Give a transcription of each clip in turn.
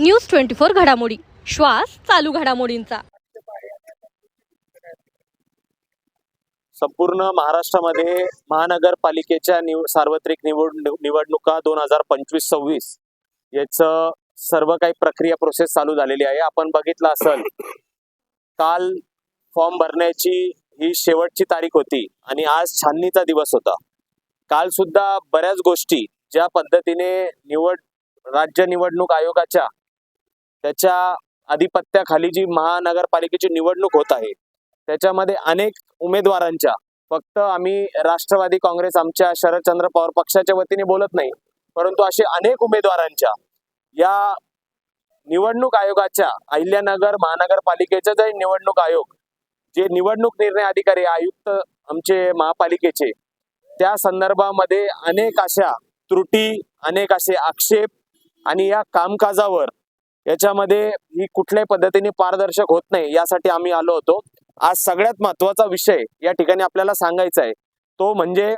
News twenty four घडामोडी. श्वास चालू घडामोडींचा. संपूर्ण महाराष्ट्रामध्ये महानगरपालिकेच्या निव सार्वत्रिक निवड निवडणुका दोन हजार पंचवीस सव्वीस याचं सर्व काही प्रक्रिया प्रोसेस चालू झालेली आहे. आपण बघितलं असेल काल फॉर्म भरण्याची ही शेवटची तारीख होती आणि आज छाननीचा दिवस होता. काल सुद्धा बऱ्याच गोष्टी ज्या पद्धतीने निवड राज्य निवडणूक आयोगाच्या त्याच्या आधिपत्याखाली जी महानगरपालिकेची निवडणूक होत आहे त्याच्यामध्ये अनेक उमेदवारांच्या फक्त आम्ही राष्ट्रवादी काँग्रेस आमच्या शरदचंद्र पवार पक्षाच्या वतीने बोलत नाही परंतु असे अनेक उमेदवारांच्या या निवडणूक आयोगाच्या अहिल्यानगर महानगरपालिकेचा जे निवडणूक आयोग जे निवडणूक निर्णय अधिकारी आयुक्त आमचे महापालिकेचे त्या संदर्भामध्ये अनेक अशा त्रुटी अनेक असे आक्षेप आणि या कामकाजावर याच्यामध्ये ही कुठल्याही पद्धतीने पारदर्शक होत नाही यासाठी आम्ही आलो होतो. आज सगळ्यात महत्त्वाचा विषय या ठिकाणी आपल्याला सांगायचा आहे. तो म्हणजे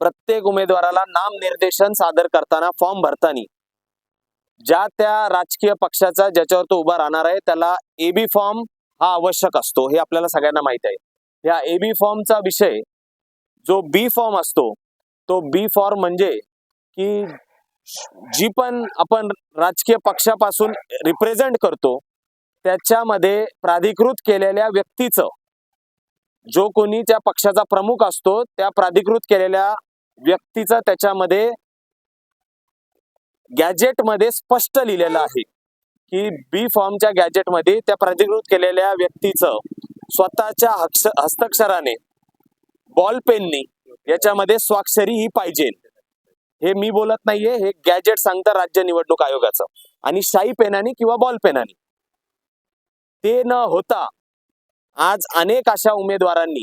प्रत्येक उमेदवाराला नामनिर्देशन सादर करताना फॉर्म भरताना. ज्या त्या राजकीय पक्षाचा ज्याच्यावर तो उभा राहणार आहे त्याला एबी फॉर्म हा आवश्यक असतो हे आपल्याला सगळ्यांना माहीत आहे. या एबी फॉर्मचा विषय जो बी फॉर्म असतो तो बी फॉर्म म्हणजे की जी पण आपण राजकीय पक्षापासून रिप्रेझेंट करतो त्याच्यामध्ये प्राधिकृत केलेल्या व्यक्तीचं जो कोणी त्या पक्षाचा प्रमुख असतो त्या प्राधिकृत केलेल्या व्यक्तीचं त्याच्यामध्ये गॅजेटमध्ये स्पष्ट लिहिलेलं आहे की बी फॉर्मच्या गॅजेटमध्ये त्या प्राधिकृत केलेल्या व्यक्तीचं स्वतःच्या हक्ष हस्ताक्षराने बॉल पेननी याच्यामध्ये स्वाक्षरी ही पाहिजे. हे मी बोलत नाहीये हे गॅजेट सांगतं राज्य निवडणूक आयोगाचं. आणि शाई पेनानी किंवा बॉल पेनानी. ते न होता आज अनेक अशा उमेदवारांनी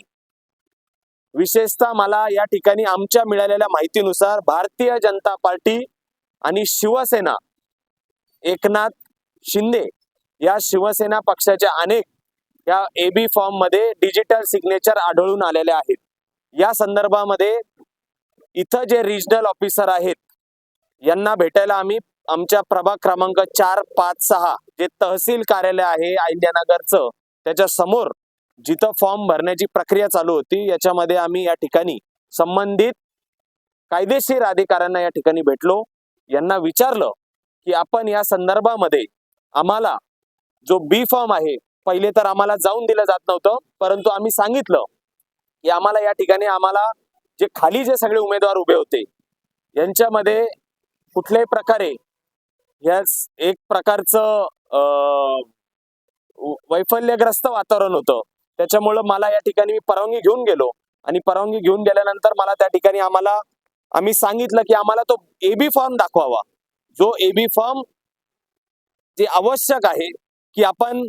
विशेषतः मला या ठिकाणी आमच्या मिळालेल्या माहितीनुसार भारतीय जनता पार्टी आणि शिवसेना एकनाथ शिंदे या शिवसेना पक्षाच्या अनेक या एबी फॉर्ममध्ये डिजिटल सिग्नेचर आढळून आलेले आहेत. या संदर्भामध्ये इथं जे रिजनल ऑफिसर आहेत यांना भेटायला आम्ही आमच्या प्रभाग क्रमांक चार पाच सहा जे तहसील कार्यालय आहे अहिल्यानगरचं त्याच्यासमोर जिथं फॉर्म भरण्याची प्रक्रिया चालू होती याच्यामध्ये आम्ही या ठिकाणी संबंधित कायदेशीर अधिकाऱ्यांना या ठिकाणी भेटलो. यांना विचारलं की आपण या संदर्भामध्ये आम्हाला जो बी फॉर्म आहे पहिले तर आम्हाला जाऊन दिलं जात नव्हतं परंतु आम्ही सांगितलं की आम्हाला या ठिकाणी आम्हाला जे खाली जे सगळे उमेदवार उभे होते यांच्यामध्ये कुठल्याही प्रकारे या एक प्रकारचं अं, वैफल्यग्रस्त वातावरण होतं. त्याच्यामुळं मला या ठिकाणी मी परवानगी घेऊन गेलो आणि परवानगी घेऊन गेल्यानंतर मला त्या ठिकाणी आम्हाला आम्ही सांगितलं की आम्हाला तो एबी फॉर्म दाखवावा. जो एबी फॉर्म जे आवश्यक आहे की आपण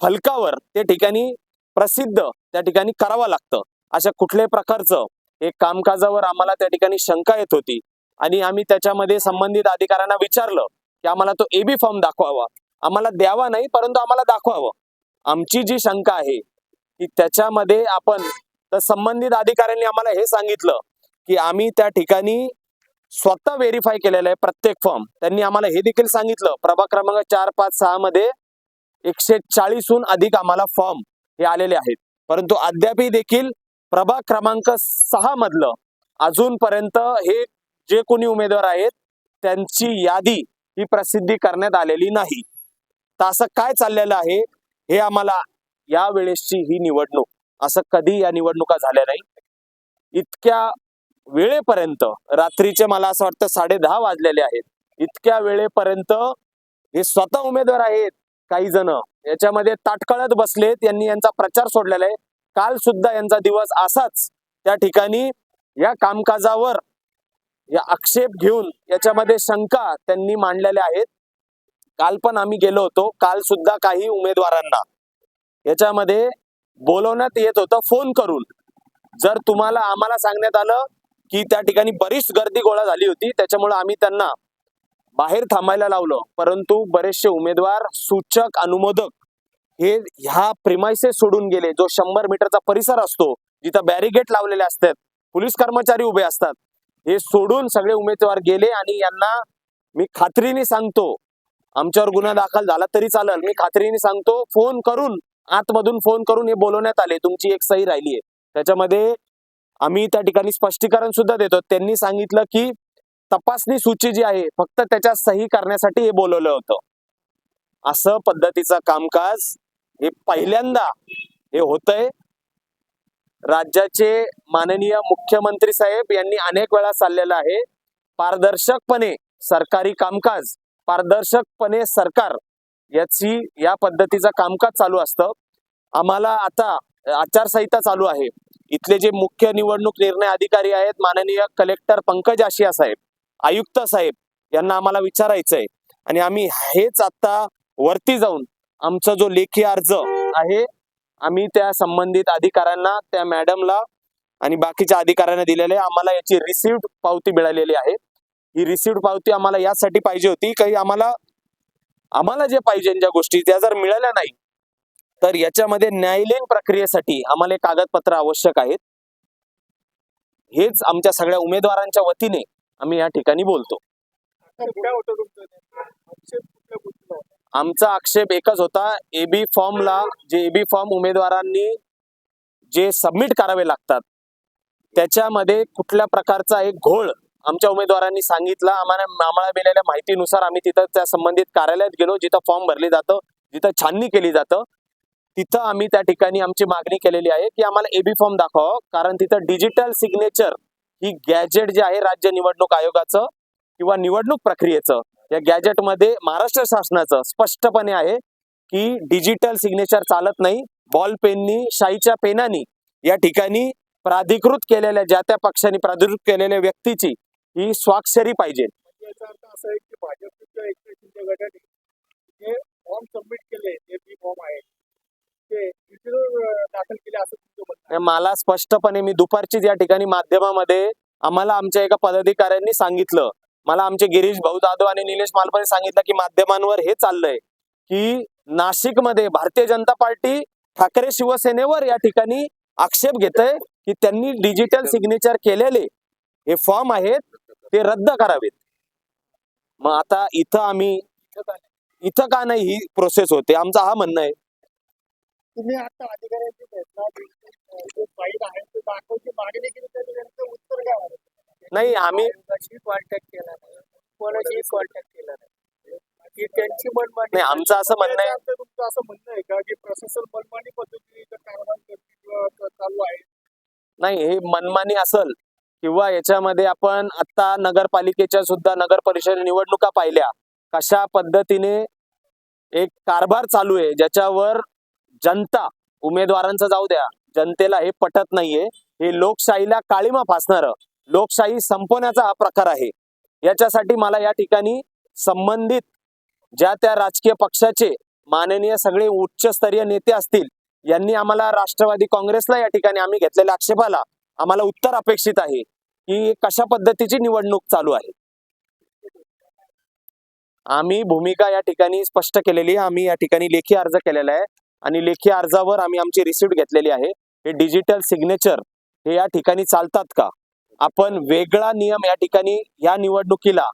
फलकावर त्या ठिकाणी प्रसिद्ध त्या ठिकाणी करावं लागतं. अशा कुठल्याही प्रकारचं एक कामकाजावर आम्हाला त्या ठिकाणी शंका येत होती. आणि आम्ही त्याच्यामध्ये संबंधित अधिकाऱ्यांना विचारलं की आम्हाला तो एबी फॉर्म दाखवावा. आम्हाला द्यावा नाही परंतु आम्हाला दाखवावं. आमची जी शंका आहे की त्याच्यामध्ये आपण तर संबंधित अधिकाऱ्यांनी आम्हाला हे सांगितलं की आम्ही त्या ठिकाणी स्वतः व्हेरीफाय केलेलं आहे प्रत्येक फॉर्म त्यांनी आम्हाला हे देखील सांगितलं प्रभाग क्रमांक चार पाच सहा मध्ये एकशे चाळीसहून अधिक आम्हाला फॉर्म हे आलेले आहेत. परंतु अद्यापही देखील प्रभाग क्रमांक सहा मधलं अजूनपर्यंत हे जे कोणी उमेदवार आहेत त्यांची यादी ही प्रसिद्धी करण्यात आलेली नाही. तर असं काय चाललेलं आहे हे आम्हाला या वेळेसची ही निवडणूक असं कधी या निवडणुका झाल्या नाही. इतक्या वेळेपर्यंत रात्रीचे मला असं वाटतं साडे दहा वाजलेले आहेत इतक्या वेळेपर्यंत हे स्वतः उमेदवार आहेत काही जण. याच्यामध्ये ताटकळत बसलेत यांनी यांचा प्रचार सोडलेला आहे. काल सुद्धा यांचा दिवस असाच. त्या ठिकाणी या कामकाजावर या आक्षेप घेऊन याच्यामध्ये शंका त्यांनी मांडलेल्या आहेत. काल पण आम्ही गेलो होतो. काल सुद्धा काही उमेदवारांना. याच्यामध्ये बोलवण्यात येत होतं फोन करून. जर तुम्हाला आम्हाला सांगण्यात आलं की त्या ठिकाणी बरीच गर्दी गोळा झाली होती त्याच्यामुळे आम्ही त्यांना बाहेर थांबायला लावलं. परंतु बरेचसे उमेदवार सूचक अनुमोदक हे ह्या प्रिमायसेस सोडून गेले. जो शंभर मीटरचा परिसर असतो जिथं बॅरिगेट लावलेले असतात पोलीस कर्मचारी उभे असतात. हे सोडून सगळे उमेदवार गेले आणि यांना मी खात्रीने सांगतो. आमच्यावर गुन्हा दाखल झाला तरी चालेल. मी खात्रीने सांगतो फोन करून आतमधून फोन करून हे बोलवण्यात आले. तुमची एक सही राहिली आहे त्याच्यामध्ये आम्ही त्या ठिकाणी स्पष्टीकरण सुद्धा देतो. त्यांनी सांगितलं की तपासणी सूची जी आहे फक्त त्याच्या सही करण्यासाठी हे बोलवलं होतं. असं पद्धतीचं कामकाज हे पहिल्यांदा हे होतंय. राज्याचे माननीय मुख्यमंत्री साहेब यांनी अनेक वेळा चाललेलं आहे. पारदर्शकपणे सरकारी कामकाज पारदर्शकपणे सरकार याची या पद्धतीचं कामकाज चालू असतं. आम्हाला आता आचारसंहिता चालू आहे. इथले जे मुख्य निवडणूक निर्णय अधिकारी आहेत माननीय कलेक्टर पंकज आशिया साहेब आयुक्त साहेब यांना आम्हाला विचारायचंय. आणि आम्ही हेच आता वरती जाऊन आमचा जो लेखी अर्ज आहे आम्ही त्या संबंधित अधिकाऱ्यांना त्या मॅडमला आणि बाकीच्या अधिकाऱ्यांना दिलेले. आम्हाला याची रिसिव्ड पावती मिळालेली आहे. ही रिसिव्ड पावती आम्हाला यासाठी पाहिजे होती काही आम्हाला आम्हाला जे पाहिजे ज्या गोष्टी त्या जर मिळाल्या नाही तर याच्यामध्ये न्यायालयीन प्रक्रियेसाठी आम्हाला कागदपत्र आवश्यक आहेत. हेच आमच्या सगळ्या उमेदवारांच्या वतीने आम्ही या ठिकाणी बोलतो. आमचा आक्षेप एकच होता एबी फॉर्मला जे एबी फॉर्म उमेदवारांनी जे सबमिट करावे लागतात त्याच्यामध्ये कुठल्या प्रकारचा एक घोळ आमच्या उमेदवारांनी सांगितला. आम्हाला आम्हाला मिळालेल्या माहितीनुसार आम्ही तिथं त्या संबंधित कार्यालयात गेलो जिथं फॉर्म भरले जातं जिथं छाननी केली जातं. तिथं आम्ही त्या ठिकाणी आमची मागणी केलेली आहे की आम्हाला एबी फॉर्म दाखवावं कारण तिथं डिजिटल सिग्नेचर ही गॅजेट जे आहे राज्य निवडणूक आयोगाचं किंवा निवडणूक प्रक्रियेचं या गॅजेटमध्ये महाराष्ट्र शासनाचं स्पष्टपणे आहे की डिजिटल सिग्नेचर चालत नाही. बॉल पेननी शाईच्या पेनानी या ठिकाणी प्राधिकृत केलेल्या ज्या त्या पक्षाने प्राधिकृत केलेल्या व्यक्तीची ही स्वाक्षरी पाहिजे. मला स्पष्टपणे मी दुपारचीच या ठिकाणी माध्यमामध्ये आम्हाला आमच्या एका पदाधिकाऱ्यांनी सांगितलं. मला आमचे गिरीश भाऊ जाधव आणि निलेश मालपाने सांगितलं की माध्यमांवर हे चाललंय की नाशिकमध्ये भारतीय जनता पार्टी ठाकरे शिवसेनेवर या ठिकाणी आक्षेप घेत आहे की त्यांनी डिजिटल सिग्नेचर केलेले हे फॉर्म आहेत ते रद्द करावेत. मग आता इथं आम्ही इथं का नाही ही प्रोसेस होते? आमचा हा म्हणणं आहे. तुम्ही आता अधिकाऱ्यांची मागणी? नाही आम्ही कशी कॉन्टॅक्ट केला नाही कोणाशी कॉन्टॅक्ट केला नाही. ही त्यांची मनमानी नाही आमचं असं म्हणणं आहे. तुमचं असं म्हणणं आहे का? की प्रशासन मनमानी पद्धतीने इथं कारवाई करते किंवा चालू आहे? नाही हे मनमानी असल किंवा याच्यामध्ये आपण आता नगरपालिकेच्या सुद्धा नगर परिषद निवडणुका पाहिल्या. कशा पद्धतीने एक कारभार चालू आहे ज्याच्यावर जनता उमेदवारांचं जाऊ द्या जनतेला हे पटत नाहीये. हे लोकशाहीला काळीमा फासणार. लोकशाही संपवण्याचा हा प्रकार आहे. याच्यासाठी मला या ठिकाणी संबंधित ज्या त्या राजकीय पक्षाचे माननीय सगळे उच्चस्तरीय नेते असतील यांनी आम्हाला राष्ट्रवादी काँग्रेसला या ठिकाणी आम्ही घेतलेल्या आक्षेपाला आम्हाला उत्तर अपेक्षित आहे की कशा पद्धतीची निवडणूक चालू आहे. आम्ही भूमिका या ठिकाणी स्पष्ट केलेली आहे आम्ही या ठिकाणी लेखी अर्ज केलेला आहे आणि लेखी अर्जावर आम्ही आमची रिसिप्ट घेतलेली आहे. हे डिजिटल सिग्नेचर हे या ठिकाणी चालतात का? आपण वेगळा नियम या ठिकाणी या निवडणुकीला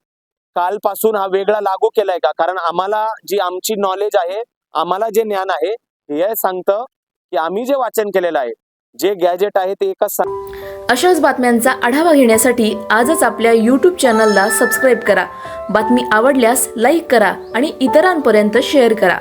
कालपासून हा वेगळा लागू केलाय का? कारण आम्हाला जी आमची नॉलेज आहे आम्हाला जे ज्ञान आहे हे सांगतं की आम्ही जे वाचन केलेलं आहे जे गॅजेट आहे ते एकच अशाच बातम्यांचा आढावा घेण्यासाठी आजच आपल्या यूट्यूब चॅनलला सबस्क्राईब करा. बातमी आवडल्यास लाईक करा आणि इतरांपर्यंत शेअर करा.